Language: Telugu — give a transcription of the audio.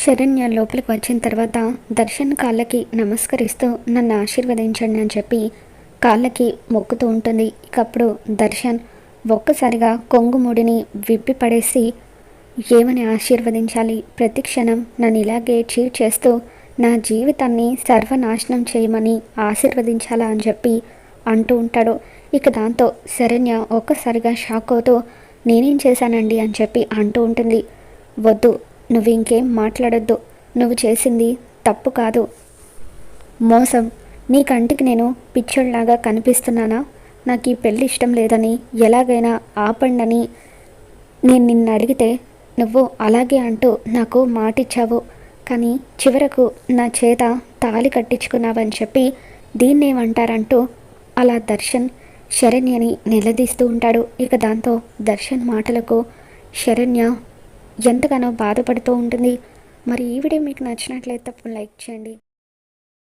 శరణ్య లోపలికి వచ్చిన తర్వాత దర్శన్ కాళ్ళకి నమస్కరిస్తూ నన్ను ఆశీర్వదించండి అని చెప్పి కాళ్ళకి మొక్కుతూ ఉంటుంది. ఇకప్పుడు దర్శన్ ఒక్కసారిగా కొంగుముడిని విప్పి పడేసి ఏమని ఆశీర్వదించాలి? ప్రతి క్షణం నన్ను ఇలాగే చీట్ చేస్తూ నా జీవితాన్ని సర్వనాశనం చేయమని ఆశీర్వదించాలా? అని చెప్పి అంటూ ఉంటాడు. ఇక దాంతో శరణ్య ఒక్కసారిగా షాక్ అవుతూ నేనేం చేశానండి? అని చెప్పి అంటూ ఉంటుంది. వద్దు నువ్వు ఇంకేం మాట్లాడొద్దు. నువ్వు చేసింది తప్పు కాదు. మోసం. నీ కంటికి నేను పిచ్చోళ్ళలాగా కనిపిస్తున్నానా? నాకు ఈ పెళ్ళి ఇష్టం లేదని ఎలాగైనా ఆపండని నేను నిన్ను అడిగితే నువ్వు అలాగే అంటూ నాకు మాటిచ్చావు. కానీ చివరకు నా చేత తాళి కట్టించుకున్నావని చెప్పి దీన్నేమంటారంటూ అలా దర్శన్ శరణ్యని నిలదీస్తూ ఉంటాడు. ఇక దాంతో దర్శన్ మాటలకు శరణ్య ఎంతగానో బాధపడుతూ ఉంటుంది. మరి ఈ వీడియో మీకు నచ్చినట్లయితే తప్పకుండా లైక్ చేయండి.